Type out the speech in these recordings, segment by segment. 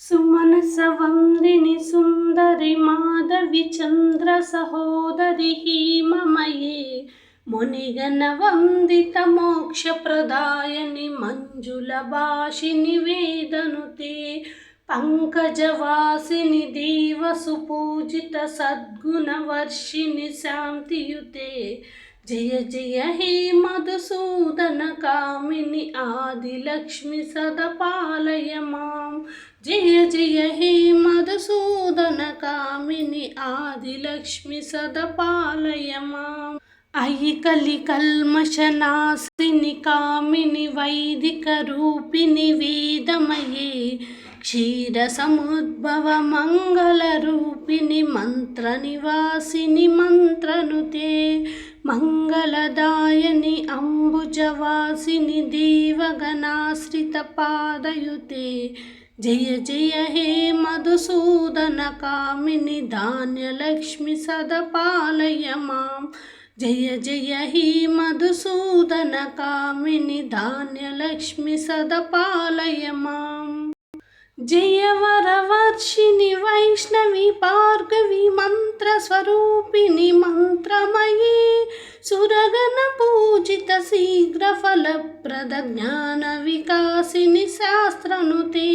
సుమనసవందిని సుందరి మాధవి చంద్ర సహోదరి హీమమయే మునిగన వందిత మోక్ష ప్రదాయని మంజుల భాషిని వేదనుతే పంకజవాసిని దేవ సుపూజిత సద్గుణ వర్షిణి శాంతియుతే జయ జయ హే మధుసూదన కామిని ఆదిలక్ష్మి సదపాలయమా. అయి కలి కల్మశనాశిని కామిని వైదిక రూపిణి వేదమయే. క్షీర సముద్భవ మంగళ రూపిణి మంత్ర నివాసిని మంత్రనుతే. మంగళదాయని అంబుజవాసిని దేవగణాశ్రిత పాదయుతే. జయ జయ హే మధుసూదన కామిని ధాన్యలక్ష్మి సదపాలయ మాం జయ జయ హే మధుసూదన కామిని ధాన్యలక్ష్మి సదపాలయ మాం జయ వరవర్షిణి వైష్ణవి భార్గవి మంత్రస్వరూపిణి మంత్రమయే. సురగణ పూజిత శీఘ్ర ఫలప్రద జ్ఞాన వికాసిని శాస్త్రనుతే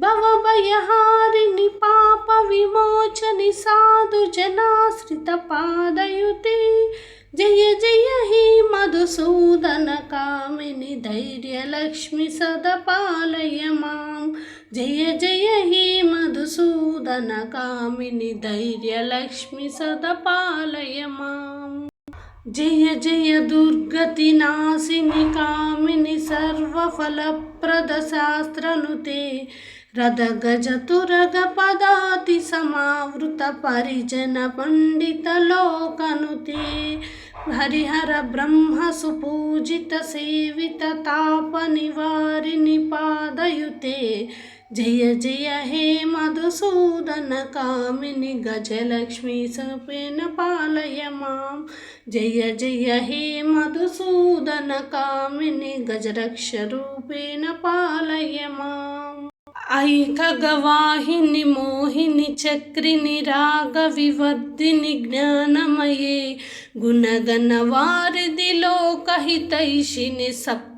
భవభయహారిణి పాప విమోచని సాధు జనాశ్రిత పాదయుతే. జయ జయ హే మధుసూదన కామిని ధైర్యలక్ష్మి సదపాలయ మాం. జయ జయ హే మధుసూదన కామిని ధైర్యలక్ష్మి సదపాలయ మాం. జయ జయ దుర్గతి నాశిని కామిని సర్వఫలప్రద శాస్త్రనుతే రథ గజ పదాతి సమావృత పరిజన పండిత లోకనుతే హరిహర బ్రహ్మ సుపూజిత సేవిత తాప నివారిని పాదయుతే జయ జయ హే మధుసూదన కామిని గజలక్ష్మి సపేన పాలయ మాం జయ జయ హే మధుసూదన కామిని గజరక్ష రూపేణ పాలయ మాం ఐకగవాహిని మోహిని చక్రిని రాగ వివర్ధిని జ్ఞానమయే. గుణగణ వారిది లోకహితైషిని సప్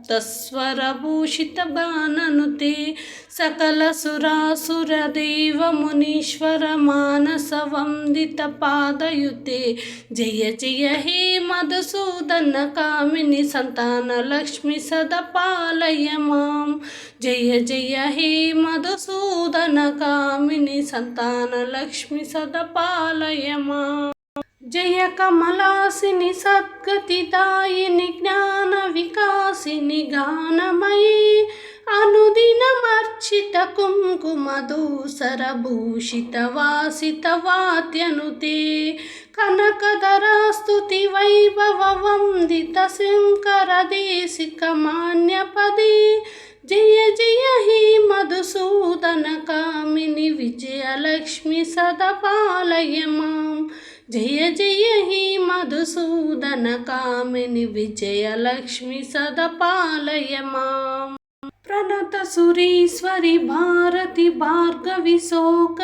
గాననుతే సకల సురాసుర దేవ మునీశ్వర మానస వందిత పాదయుతే జయ జయ హే మధుసూదన కామిని సంతాన లక్ష్మి సదపాలయ మాం. జయ జయ హే మధుసూదన కమలాసిని సద్గతిదాయిని జ్ఞాన వికాసిని గానమయీ అనుదినమర్చిత కుంకుమ దూసర భూషిత వాసిత వాద్యనుతే కనకధరాస్తుతి వైభవ వందిత శంకర దేశిక మాన్యపదే. జయ జయ హే మధుసూదన కామిని విజయలక్ష్మి సదపాలయ మాం జయ జయ హే మధుసూదన కామిని విజయలక్ష్మి సదపాలయ మాం ప్రణత సురీశ్వరి భారతి భార్గవి శోక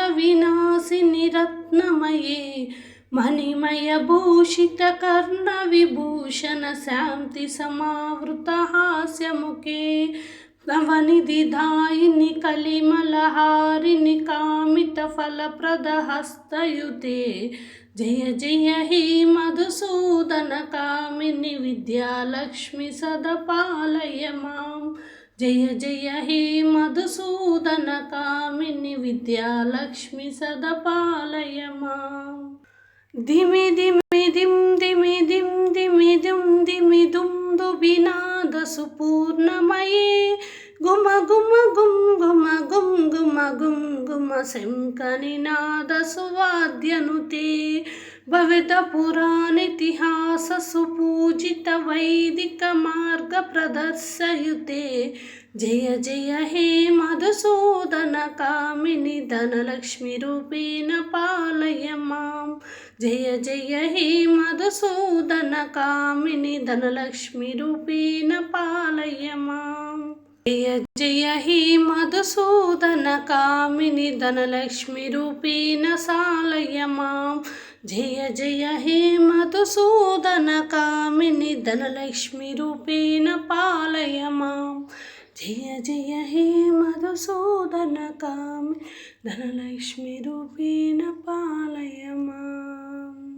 వినాశిని కలిమలహారిని కామిత ఫలప్రద హస్తయుతే. జయ జయ హే మధుసూదన కామిని విద్యాలక్ష్మి సదపాలయ మాం. జయ జయ హే మధుసూదన కామిని విద్యాలక్ష్మి సదపాలయ మాం. ధిమి ధిమి కుసుమ గుమ శంకనినాద సువాద్యనుతే భవిత పురాణితిహాస సుపూజిత వైదిక మార్గ ప్రదర్శయుతే. జయ జయ హే మధుసూదన కామిని ధనలక్ష్మి రూపేణ పాలయ మాం జయ జయ హే మధుసూదన కామిని ధనలక్ష్మి రూపేణ పాలయ మాం జయ జయ హి మధుసూదన కామిని ధనలక్ష్మి రూపీణ సాలయ మాం జయ జయ హే మధుసూదన కామిని ధనలక్ష్మి రూపేణ పాలయ మాం జయ జయ హే మధుసూదన కామి ధనలక్ష్మి రూపేణ పాలయ మాం